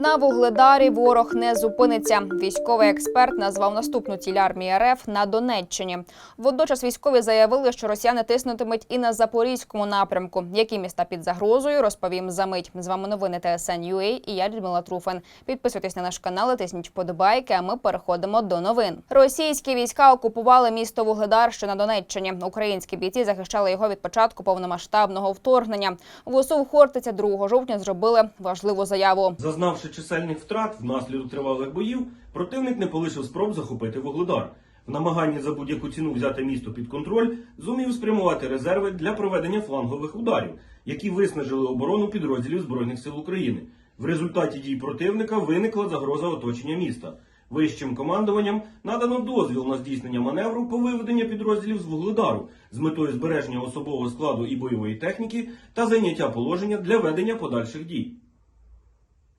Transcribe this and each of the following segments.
На вугледарі ворог не зупиниться. Військовий експерт назвав наступну ціль армії РФ на Донеччині. Водночас військові заявили, що росіяни тиснутимуть і на запорізькому напрямку. Які міста під загрозою розповім за мить. З вами новини ТСН UA і я Людмила Труфен. Підписуйтесь на наш канал, тисніть вподобайки. А ми переходимо до новин. Російські війська окупували місто Вугледар, що на Донеччині. Українські бійці захищали його від початку повномасштабного вторгнення. В УСУ Хортиця 2 жовтня зробили важливу заяву. Зазнавши чисельних втрат внаслідок тривалих боїв, противник не полишив спроб захопити Вугледар. В намаганні за будь-яку ціну взяти місто під контроль зумів спрямувати резерви для проведення флангових ударів, які виснажили оборону підрозділів Збройних сил України. В результаті дій противника виникла загроза оточення міста. Вищим командуванням надано дозвіл на здійснення маневру по виведенню підрозділів з Вугледару з метою збереження особового складу і бойової техніки та зайняття положення для ведення подальших дій.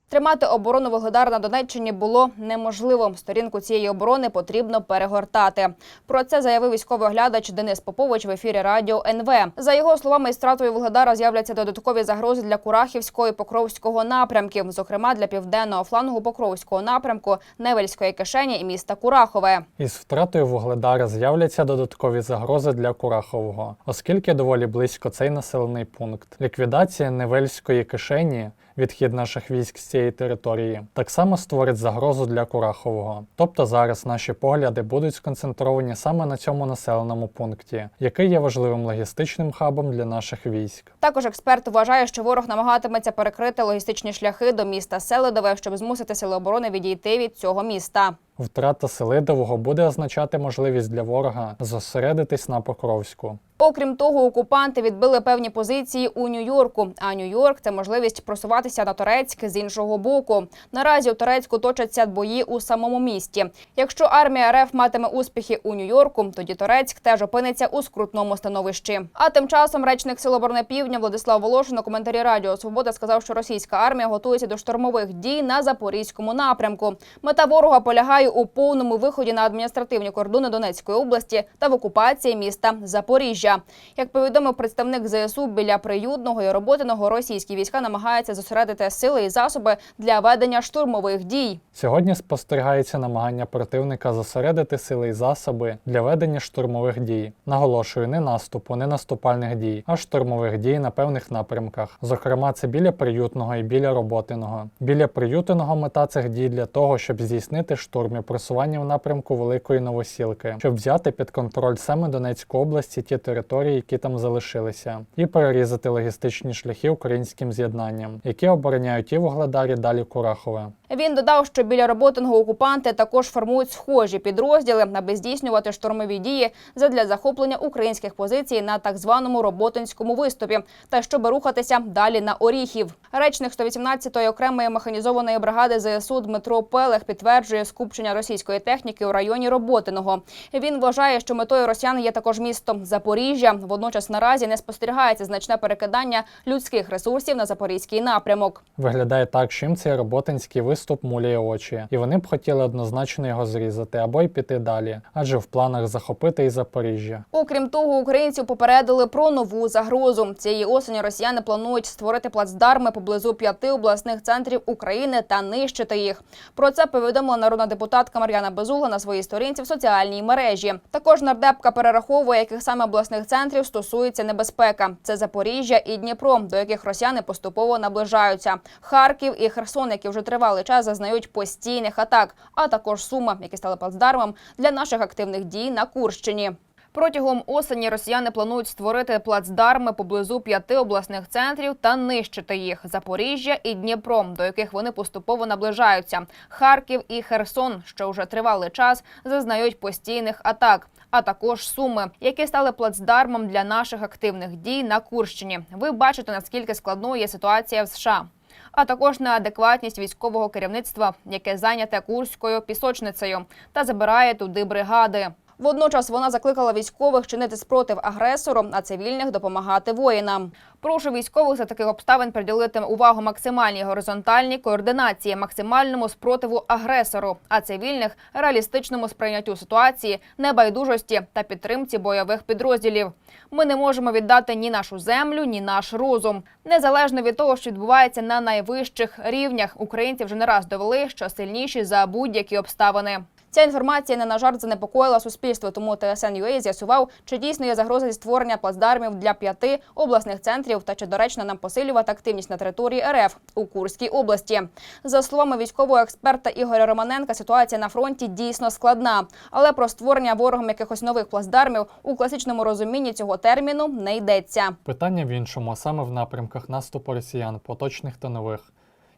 Тримати оборону Вугледара на Донеччині було неможливо. Сторінку цієї оборони потрібно перегортати. Про це заявив військовий оглядач Денис Попович в ефірі радіо НВ. За його словами, із стратою Вугледара з'являться додаткові загрози для Курахівського і Покровського напрямків, зокрема для південного флангу Покровського напрямку, Невельської кишені і міста Курахове. Із втратою Вугледара з'являться додаткові загрози для Курахового, оскільки доволі близько цей населений пункт. Ліквідація Невельської кишені, відхід наших військ з цієї території, так само створить загрозу для Курахового. Тобто зараз наші погляди будуть сконцентровані саме на цьому населеному пункті, який є важливим логістичним хабом для наших військ. Також експерт вважає, що ворог намагатиметься перекрити логістичні шляхи до міста Селидове, щоб змусити сили оборони відійти від цього міста. Втрата Селидового буде означати можливість для ворога зосередитись на Покровську. Окрім того, окупанти відбили певні позиції у Нью-Йорку. А Нью-Йорк це можливість просуватися на Торецьк з іншого боку. Наразі у Торецьку точаться бої у самому місті. Якщо армія РФ матиме успіхи у Нью-Йорку, тоді Торецьк теж опиниться у скрутному становищі. А тим часом речник Сил оборони Півдня Владислав Волошин у коментарі Радіо Свобода сказав, що російська армія готується до штурмових дій на запорізькому напрямку. Мета ворога полягає у повному виході на адміністративні кордони Донецької області та в окупації міста Запоріжжя. Як повідомив представник ЗСУ біля приюдного і роботиного, російські війська намагаються зосередити сили і засоби для ведення штурмових дій. Сьогодні спостерігається намагання противника зосередити сили і засоби для ведення штурмових дій. Наголошую, не наступу, не наступальних дій, а штурмових дій на певних напрямках. Зокрема, це біля приютного і біля роботиного. Біля приютиного мета цих дій для того, щоб здійснити штурм і просування в напрямку Великої Новосілки, щоб взяти під контроль саме Донецьку область ті території, які там залишилися, і перерізати логістичні шляхи українським з'єднанням, які обороняють і Вугледар, і далі Курахове. Він додав, що біля роботиного окупанти також формують схожі підрозділи, аби здійснювати штурмові дії задля захоплення українських позицій на так званому роботинському виступі, та щоб рухатися далі на Оріхів. Речник 118-ї окремої механізованої бригади ЗСУ Дмитро Пелех підтверджує скупчення російської техніки у районі Роботиного. Він вважає, що метою росіян є також місто Запоріжжя. Водночас наразі не спостерігається значне перекидання людських ресурсів на запорізький напрямок. Виглядає так, їм цей роботинський виступ муляє очі, і вони б хотіли однозначно його зрізати або й піти далі, адже в планах захопити і Запоріжжя. Окрім того, українців попередили про нову загрозу. Цієї осені росіяни планують створити плацдарми поблизу п'яти обласних центрів України та нищити їх. Про це повідомила народна депутатка Мар'яна Безугла на своїй сторінці в соціальній мережі. Також нардепка перераховує, яких саме обласних центрів стосується небезпека. Це Запоріжжя і Дніпро, до яких росіяни поступово наближаються. Харків і Херсон, які вже тривалий час зазнають постійних атак, а також Сума, які стали плацдармом для наших активних дій на Курщині. Протягом осені росіяни планують створити плацдарми поблизу п'яти обласних центрів та нищити їх Запоріжжя і Дніпро, до яких вони поступово наближаються. Харків і Херсон, що вже тривалий час зазнають постійних атак. А також суми, які стали плацдармом для наших активних дій на Курщині. Ви бачите наскільки складною є ситуація в США. А також неадекватність військового керівництва, яке зайняте курською пісочницею та забирає туди бригади. Водночас вона закликала військових чинити спротив агресору, а цивільних допомагати воїнам. Прошу військових за таких обставин приділити увагу максимальній горизонтальній координації, максимальному спротиву агресору, а цивільних реалістичному сприйняттю ситуації, небайдужості та підтримці бойових підрозділів. Ми не можемо віддати ні нашу землю, ні наш розум. Незалежно від того, що відбувається на найвищих рівнях, українці вже не раз довели, що сильніші за будь-які обставини. Ця інформація не на жарт занепокоїла суспільство, тому ТСН.UA з'ясував, чи дійсно є загроза зі створення плацдармів для п'яти обласних центрів та чи доречно нам посилювати активність на території РФ у Курській області. За словами військового експерта Ігоря Романенка, ситуація на фронті дійсно складна, але про створення ворогом якихось нових плацдармів у класичному розумінні цього терміну не йдеться. Питання в іншому, саме в напрямках наступу росіян, поточних та нових,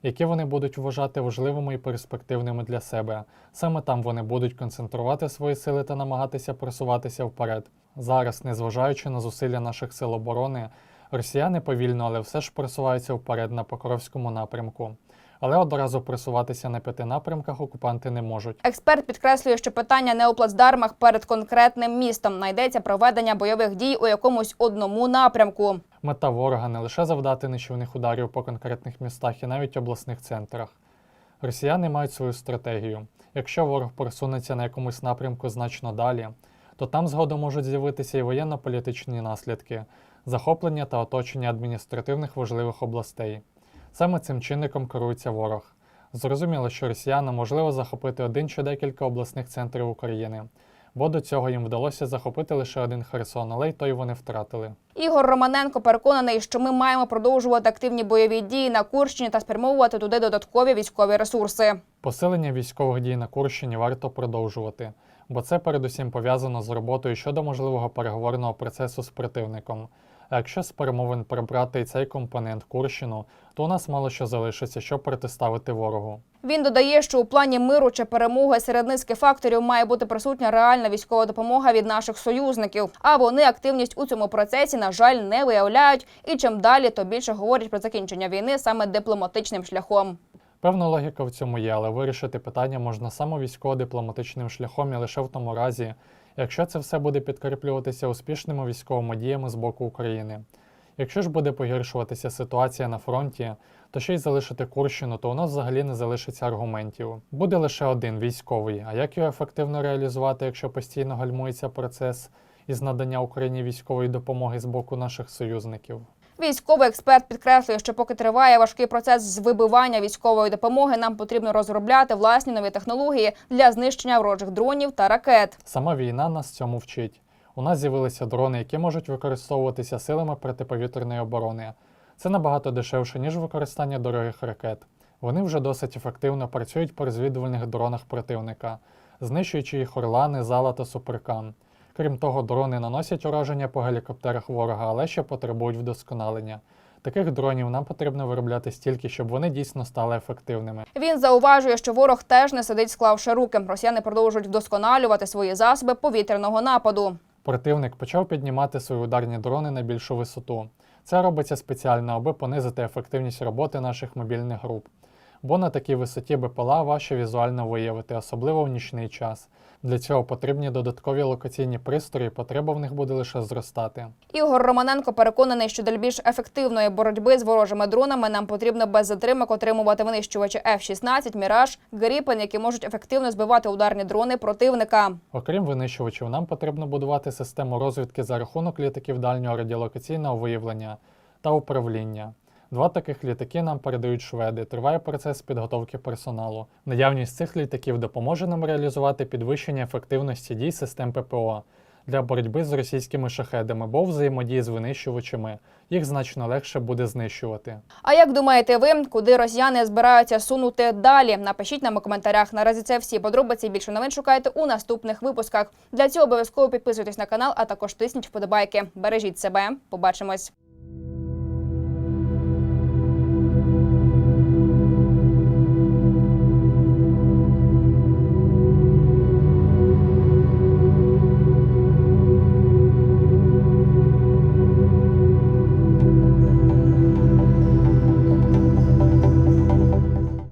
які вони будуть вважати важливими і перспективними для себе. Саме там вони будуть концентрувати свої сили та намагатися просуватися вперед. Зараз, незважаючи на зусилля наших сил оборони, росіяни повільно, але все ж просуваються вперед на Покровському напрямку. Але одразу просуватися на п'яти напрямках окупанти не можуть. Експерт підкреслює, що питання не у плацдармах перед конкретним містом знайдеться проведення бойових дій у якомусь одному напрямку. Мета ворога не лише завдати нищівних ударів по конкретних містах і навіть обласних центрах. Росіяни мають свою стратегію. Якщо ворог просунеться на якомусь напрямку значно далі, то там згодом можуть з'явитися і воєнно-політичні наслідки, захоплення та оточення адміністративних важливих областей. Саме цим чинником керується ворог. Зрозуміло, що росіянам можливо захопити один чи декілька обласних центрів України, бо до цього їм вдалося захопити лише один Херсон, але й той вони втратили. Ігор Романенко переконаний, що ми маємо продовжувати активні бойові дії на Курщині та спрямовувати туди додаткові військові ресурси. Посилення військових дій на Курщині варто продовжувати, бо це передусім пов'язано з роботою щодо можливого переговорного процесу з противником. А якщо з перемовин прибрати і цей компонент Курщину, то у нас мало що залишиться, щоб протиставити ворогу. Він додає, що у плані миру чи перемоги серед низки факторів має бути присутня реальна військова допомога від наших союзників. А вони активність у цьому процесі, на жаль, не виявляють. І чим далі, то більше говорять про закінчення війни саме дипломатичним шляхом. Певна логіка в цьому є, але вирішити питання можна саме військово-дипломатичним шляхом і лише в тому разі, якщо це все буде підкріплюватися успішними військовими діями з боку України. Якщо ж буде погіршуватися ситуація на фронті, то ще й залишити Курщину, то у нас взагалі не залишиться аргументів. Буде лише один військовий. А як його ефективно реалізувати, якщо постійно гальмується процес із надання Україні військової допомоги з боку наших союзників? Військовий експерт підкреслює, що поки триває важкий процес з вибивання військової допомоги, нам потрібно розробляти власні нові технології для знищення ворожих дронів та ракет. Сама війна нас цьому вчить. У нас з'явилися дрони, які можуть використовуватися силами протиповітряної оборони. Це набагато дешевше, ніж використання дорогих ракет. Вони вже досить ефективно працюють по розвідувальних дронах противника, знищуючи їх орлани, зала та суперкам. Крім того, дрони наносять ураження по гелікоптерах ворога, але ще потребують вдосконалення. Таких дронів нам потрібно виробляти стільки, щоб вони дійсно стали ефективними. Він зауважує, що ворог теж не сидить, склавши руки. Росіяни продовжують вдосконалювати свої засоби повітряного нападу. Противник почав піднімати свої ударні дрони на більшу висоту. Це робиться спеціально, аби понизити ефективність роботи наших мобільних груп. Бо на такій висоті БПЛА важче візуально виявити, особливо в нічний час. Для цього потрібні додаткові локаційні пристрої, потреба в них буде лише зростати. Ігор Романенко переконаний, що для більш ефективної боротьби з ворожими дронами нам потрібно без затримок отримувати винищувачі F-16, Міраж, Гріпен, які можуть ефективно збивати ударні дрони противника. Окрім винищувачів, нам потрібно будувати систему розвідки за рахунок літаків дальнього радіолокаційного виявлення та управління. Два таких літаки нам передають шведи. Триває процес підготовки персоналу. Наявність цих літаків допоможе нам реалізувати підвищення ефективності дій систем ППО для боротьби з російськими шахедами, бо взаємодії з винищувачами їх значно легше буде знищувати. А як думаєте ви, куди росіяни збираються сунути далі? Напишіть нам у коментарях. Наразі це всі подробиці. Більше новин шукайте у наступних випусках. Для цього обов'язково підписуйтесь на канал, а також тисніть вподобайки. Бережіть себе. Побачимось.